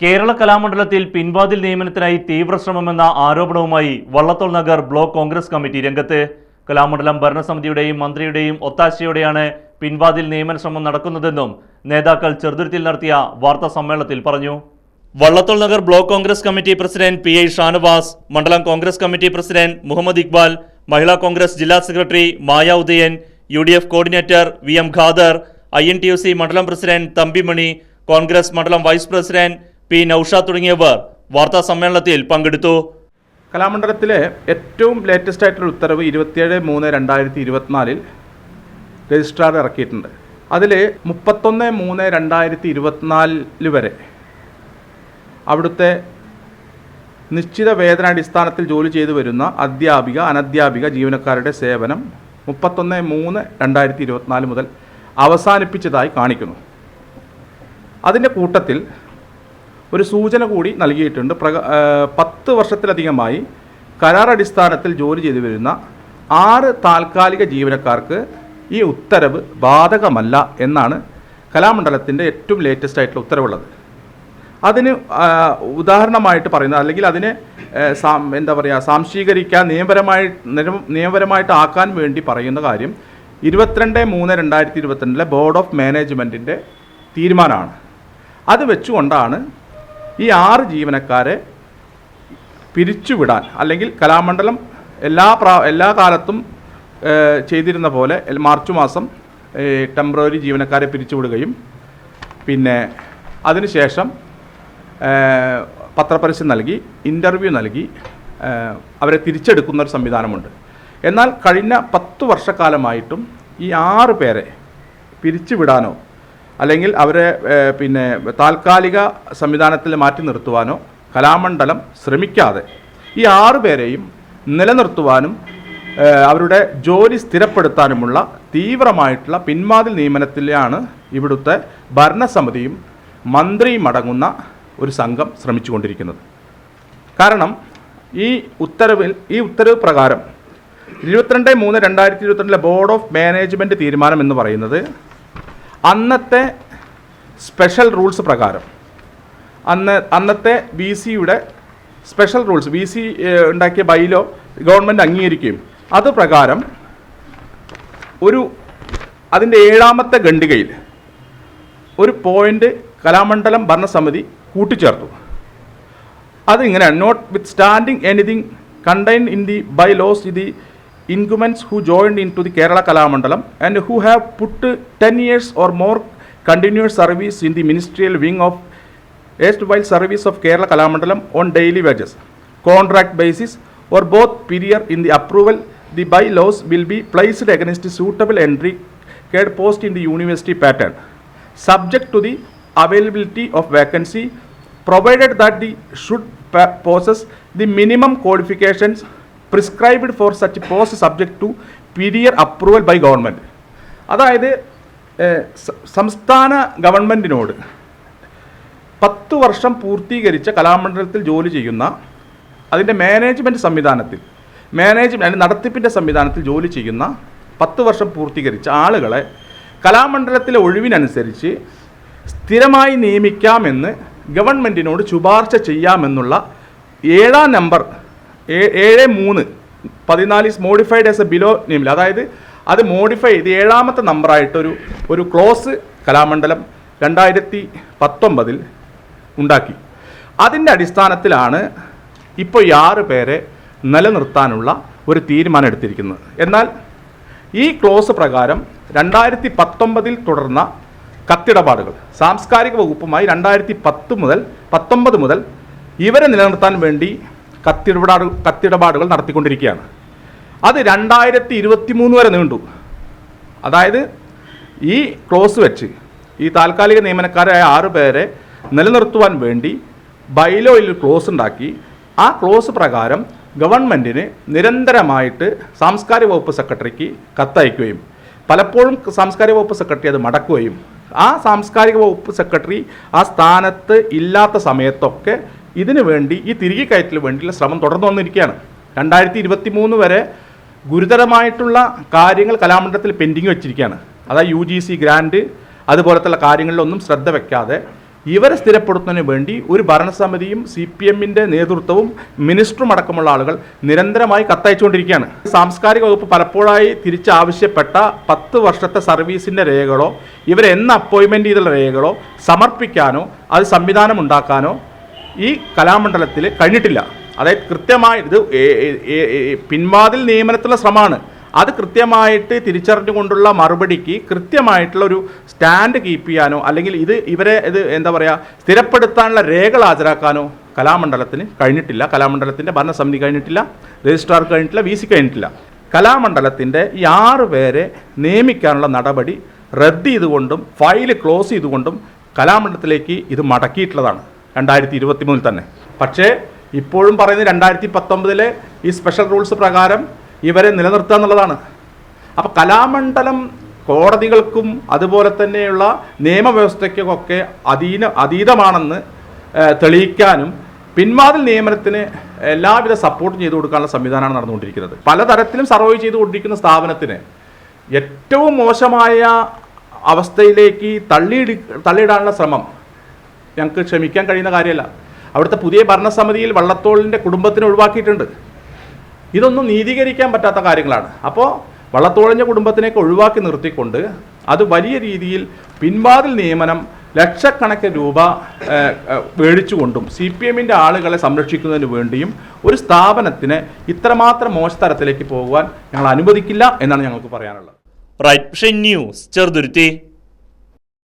കേരള കലാമണ്ഡലത്തിൽ പിൻവാതിൽ നിയമനത്തിനായി തീവ്രശ്രമമെന്ന ആരോപണവുമായി Vallathol Nagar block Congress committee രംഗത്ത്. കലാമണ്ഡലം ഭരണസമിതിയുടെയും മന്ത്രിയുടെയും ഒത്താശയോടെയാണ് പിൻവാതിൽ നിയമന ശ്രമം നടക്കുന്നതെന്നും നേതാക്കൾ ചെറുതുരുത്തിൽ നടത്തിയ വാർത്താ സമ്മേളനത്തിൽ പറഞ്ഞു. Vallathol Nagar block Congress committee president P I Shanavas മണ്ഡലം Congress committee president Muhammad Iqbal Mahila Congress ജില്ലാ secretary Maya Udayan U D F coordinator V M Khader I N T U C മണ്ഡലം president Thampimani Congress മണ്ഡലം vice president P Naushad തുടങ്ങിയവർ വാർത്താ സമ്മേളനത്തിൽ പങ്കെടുത്തു. കലാമണ്ഡലത്തിലെ ഏറ്റവും latest ആയിട്ടുള്ള ഉത്തരവ് ഇരുപത്തിയേഴ് മൂന്ന് രണ്ടായിരത്തി ഇരുപത്തിനാലിൽ രജിസ്ട്രാർ ഇറക്കിയിട്ടുണ്ട്. അതിൽ മുപ്പത്തൊന്ന് മൂന്ന് രണ്ടായിരത്തി ഇരുപത്തിനാലിൽ വരെ അവിടുത്തെ നിശ്ചിത വേതനാടിസ്ഥാനത്തിൽ ജോലി ചെയ്തു വരുന്ന അധ്യാപിക അനധ്യാപിക ജീവനക്കാരുടെ സേവനം മുപ്പത്തൊന്ന് മൂന്ന് രണ്ടായിരത്തി ഇരുപത്തിനാല് മുതൽ അവസാനിപ്പിച്ചതായി കാണിക്കുന്നു. അതിന്റെ കൂട്ടത്തിൽ ഒരു സൂചന കൂടി നൽകിയിട്ടുണ്ട്. പ്രക പത്ത് വർഷത്തിലധികമായി കരാർ അടിസ്ഥാനത്തിൽ ജോലി ചെയ്തു വരുന്ന ആറ് താൽക്കാലിക ജീവനക്കാർക്ക് ഈ ഉത്തരവ് ബാധകമല്ല എന്നാണ് കലാമണ്ഡലത്തിന്റെ ഏറ്റവും ലേറ്റസ്റ്റ് ആയിട്ടുള്ള ഉത്തരവുള്ളത്. അതിന് ഉദാഹരണമായിട്ട് പറയുന്നത് അല്ലെങ്കിൽ അതിനെ എന്താ പറയുക സാംശീകരിക്കാൻ നിയമപരമായി നിയമപരമായിട്ട് ആക്കാൻ വേണ്ടി പറയുന്ന കാര്യം ഇരുപത്തിരണ്ട് മൂന്ന് രണ്ടായിരത്തി ഇരുപത്തിരണ്ടിലെ ബോർഡ് ഓഫ് മാനേജ്മെന്റിന്റെ തീരുമാനമാണ്. അത് വെച്ചുകൊണ്ടാണ് ഈ ആറ് ജീവനക്കാരെ പിരിച്ചുവിടാൻ അല്ലെങ്കിൽ കലാമണ്ഡലം എല്ലാ പ്രാ എല്ലാ കാലത്തും ചെയ്തിരുന്ന പോലെ മാർച്ച് മാസം ടെമ്പററി ജീവനക്കാരെ പിരിച്ചുവിടുകയും പിന്നെ അതിനുശേഷം പത്രപരസ്യം നൽകി ഇന്റർവ്യൂ നൽകി അവരെ തിരിച്ചെടുക്കുന്ന ഒരു സംവിധാനമുണ്ട്. എന്നാൽ കഴിഞ്ഞ പത്ത് വർഷക്കാലമായിട്ടും ഈ ആറ് പേരെ പിരിച്ചുവിടാനോ അല്ലെങ്കിൽ അവരെ പിന്നെ താൽക്കാലിക സംവിധാനത്തിൽ മാറ്റി നിർത്തുവാനോ കലാമണ്ഡലം ശ്രമിക്കാതെ ഈ ആറുപേരെയും നിലനിർത്തുവാനും അവരുടെ ജോലി സ്ഥിരപ്പെടുത്താനുമുള്ള തീവ്രമായിട്ടുള്ള പിന്മാതിൽ നിയമനത്തിലാണ് ഇവിടുത്തെ ഭരണസമിതിയും മന്ത്രിയും അടങ്ങുന്ന ഒരു സംഘം ശ്രമിച്ചുകൊണ്ടിരിക്കുന്നത്. കാരണം ഈ ഉത്തരവിൽ ഈ ഉത്തരവ് പ്രകാരം ഇരുപത്തിരണ്ട് മൂന്ന് രണ്ടായിരത്തി ഇരുപത്തിരണ്ടിലെ ബോർഡ് ഓഫ് മാനേജ്മെന്റ് തീരുമാനം എന്ന് പറയുന്നത് അന്നത്തെ സ്പെഷ്യൽ റൂൾസ് പ്രകാരം. അന്ന് അന്നത്തെ ബി സിയുടെ സ്പെഷ്യൽ റൂൾസ് ബി സി ഉണ്ടാക്കിയ ബൈലോ ഗവൺമെന്റ് അംഗീകരിക്കുകയും അത് പ്രകാരം ഒരു അതിന്റെ ഏഴാമത്തെ ഖണ്ഡികയിൽ ഒരു പോയിന്റ് കലാമണ്ഡലം ഭരണസമിതി കൂട്ടിച്ചേർത്തു. അത് ഇങ്ങനെയാണ് notwithstanding anything contain in the bylaws the incumbents who joined into the Kerala Kalamandalam and who have put 10 years or more continuous service in the ministerial wing of erstwhile service of Kerala Kalamandalam on daily wages, contract basis or both period in the approval, the bylaws will be placed against the suitable entry care post in the university pattern, subject to the availability of vacancy, provided that the should possess the minimum qualifications prescribed for such post subject to prior approval by government അതായത് സംസ്ഥാന ഗവൺമെന്റിനോട് പത്ത് വർഷം പൂർത്തീകരിച്ച കലാമണ്ഡലത്തിൽ ജോലി ചെയ്യുന്ന അതിന്റെ മാനേജ്മെന്റ് സംവിധാനത്തിൽ മാനേജ്മെന്റ് അതിന്റെ നടത്തിപ്പിന്റെ സംവിധാനത്തിൽ ജോലി ചെയ്യുന്ന പത്ത് വർഷം പൂർത്തീകരിച്ച ആളുകളെ കലാമണ്ഡലത്തിലെ ഒഴിവിനനുസരിച്ച് സ്ഥിരമായി നിയമിക്കാമെന്ന് ഗവൺമെന്റിനോട് ശുപാർശ ചെയ്യാമെന്നുള്ള ഏഴാം നമ്പർ ഏഴ് മൂന്ന്. പതിനാല് is modified as a below നെയിമിൽ അതായത് അത് മോഡിഫൈ ചെയ്ത് ഏഴാമത്തെ നമ്പറായിട്ടൊരു ഒരു ക്ലോസ് കലാമണ്ഡലം രണ്ടായിരത്തി പത്തൊമ്പതിൽ ഉണ്ടാക്കി. അതിന്റെ അടിസ്ഥാനത്തിലാണ് ഇപ്പോൾ ഈ ആറ് പേരെ നിലനിർത്താനുള്ള ഒരു തീരുമാനം എടുത്തിരിക്കുന്നത്. എന്നാൽ ഈ ക്ലോസ് പ്രകാരം രണ്ടായിരത്തി പത്തൊമ്പതിൽ തുടർന്ന കത്തിടപാടുകൾ സാംസ്കാരിക വകുപ്പുമായി രണ്ടായിരത്തി പത്ത് മുതൽ പത്തൊമ്പത് മുതൽ ഇവരെ നിലനിർത്താൻ വേണ്ടി കത്തിടപാട് കത്തിടപാടുകൾ നടത്തിക്കൊണ്ടിരിക്കുകയാണ്. അത് രണ്ടായിരത്തി ഇരുപത്തി മൂന്ന് വരെ നീണ്ടു. അതായത് ഈ ക്ലോസ് വെച്ച് ഈ താൽക്കാലിക നിയമനക്കാരായ ആറ് പേരെ നിലനിർത്തുവാൻ വേണ്ടി ബൈലോയിൽ ക്ലോസ് ഉണ്ടാക്കി. ആ ക്ലോസ് പ്രകാരം ഗവൺമെന്റിന് നിരന്തരമായിട്ട് സാംസ്കാരിക വകുപ്പ് സെക്രട്ടറിക്ക് കത്തയക്കുകയും പലപ്പോഴും സാംസ്കാരിക വകുപ്പ് സെക്രട്ടറി അത് മടക്കുകയും ആ സാംസ്കാരിക വകുപ്പ് സെക്രട്ടറി ആ സ്ഥാനത്ത് ഇല്ലാത്ത സമയത്തൊക്കെ ഇതിനു വേണ്ടി ഈ തിരികെ കയറ്റലിന് വേണ്ടിയുള്ള ശ്രമം തുടർന്നു വന്നിരിക്കുകയാണ്. രണ്ടായിരത്തി ഇരുപത്തി മൂന്ന് വരെ ഗുരുതരമായിട്ടുള്ള കാര്യങ്ങൾ കലാമണ്ഡലത്തിൽ പെൻഡിങ് വെച്ചിരിക്കുകയാണ്. അതായത് യു ജി സി ഗ്രാൻഡ് അതുപോലത്തുള്ള കാര്യങ്ങളിലൊന്നും ശ്രദ്ധ വയ്ക്കാതെ ഇവരെ സ്ഥിരപ്പെടുത്തുന്നതിന് വേണ്ടി ഒരു ഭരണസമിതിയും സി പി എമ്മിന്റെ നേതൃത്വവും മിനിസ്റ്ററും അടക്കമുള്ള ആളുകൾ നിരന്തരമായി കത്തയച്ചുകൊണ്ടിരിക്കുകയാണ്. സാംസ്കാരിക വകുപ്പ് പലപ്പോഴായി തിരിച്ചാവശ്യപ്പെട്ട പത്ത് വർഷത്തെ സർവീസിന്റെ രേഖകളോ ഇവരെ എന്ന് അപ്പോയിൻമെന്റ് ചെയ്തുള്ള രേഖകളോ സമർപ്പിക്കാനോ അത് സംവിധാനം ഉണ്ടാക്കാനോ ഈ കലാമണ്ഡലത്തിൽ കഴിഞ്ഞിട്ടില്ല. അതായത് കൃത്യമായി ഇത് ഏ- ഏ- ഏ- ഏ- പിൻവാതിൽ നിയമനത്തിലുള്ള ശ്രമമാണ്. അത് കൃത്യമായിട്ട് തിരിച്ചറിഞ്ഞുകൊണ്ടുള്ള മറുപടിക്ക് കൃത്യമായിട്ടുള്ള ഒരു സ്റ്റാൻഡ് കീപ്പ് ചെയ്യാനോ അല്ലെങ്കിൽ ഇത് ഇവരെ ഇത് എന്താ പറയുക സ്ഥിരപ്പെടുത്താനുള്ള രേഖകൾ ഹാജരാക്കാനോ കലാമണ്ഡലത്തിന് കഴിഞ്ഞിട്ടില്ല. കലാമണ്ഡലത്തിന്റെ ഭരണസമിതി കഴിഞ്ഞിട്ടില്ല. രജിസ്ട്രാർ കഴിഞ്ഞിട്ടില്ല. വി സി കഴിഞ്ഞിട്ടില്ല. കലാമണ്ഡലത്തിന്റെ ഈ ആറ് പേരെ നിയമിക്കാനുള്ള നടപടി റദ്ദ് ചെയ്തുകൊണ്ടും ഫയൽ ക്ലോസ് ചെയ്തുകൊണ്ടും കലാമണ്ഡലത്തിലേക്ക് ഇത് മടക്കിയിട്ടുള്ളതാണ്. രണ്ടായിരത്തി ഇരുപത്തി മൂന്നിൽ തന്നെ. പക്ഷേ ഇപ്പോഴും പറയുന്നത് രണ്ടായിരത്തി പത്തൊമ്പതിലെ ഈ സ്പെഷ്യൽ റൂൾസ് പ്രകാരം ഇവരെ നിലനിർത്തുക എന്നുള്ളതാണ്. അപ്പോൾ കലാമണ്ഡലം കോടതികൾക്കും അതുപോലെ തന്നെയുള്ള നിയമവ്യവസ്ഥയ്ക്കൊക്കെ അധീന അതീതമാണെന്ന് തെളിയിക്കാനും പിന്മാതിൽ നിയമനത്തിന് എല്ലാവിധ സപ്പോർട്ടും ചെയ്തു കൊടുക്കാനുള്ള സംവിധാനമാണ് നടന്നുകൊണ്ടിരിക്കുന്നത്. പലതരത്തിലും ചെയ്തു കൊണ്ടിരിക്കുന്ന സ്ഥാപനത്തിന് ഏറ്റവും മോശമായ അവസ്ഥയിലേക്ക് തള്ളിയിടി തള്ളിയിടാനുള്ള ശ്രമം ഞങ്ങൾക്ക് ക്ഷമിക്കാൻ കഴിയുന്ന കാര്യമല്ല. അവിടുത്തെ പുതിയ ഭരണസമിതിയിൽ വള്ളത്തോളിന്റെ കുടുംബത്തിന് ഒഴിവാക്കിയിട്ടുണ്ട്. ഇതൊന്നും നീതീകരിക്കാൻ പറ്റാത്ത കാര്യങ്ങളാണ്. അപ്പോൾ വള്ളത്തോളിന്റെ കുടുംബത്തിനെയൊക്കെ ഒഴിവാക്കി നിർത്തിക്കൊണ്ട് അത് വലിയ രീതിയിൽ പിൻവാതിൽ നിയമനം ലക്ഷക്കണക്കിന് രൂപ മേടിച്ചുകൊണ്ടും സി പി എമ്മിന്റെ ആളുകളെ സംരക്ഷിക്കുന്നതിന് വേണ്ടിയും ഒരു സ്ഥാപനത്തിന് ഇത്രമാത്രം മോശതരത്തിലേക്ക് പോകുവാൻ ഞങ്ങൾ അനുവദിക്കില്ല എന്നാണ് ഞങ്ങൾക്ക് പറയാനുള്ളത്. Right news. ചെറുതുരുത്തി.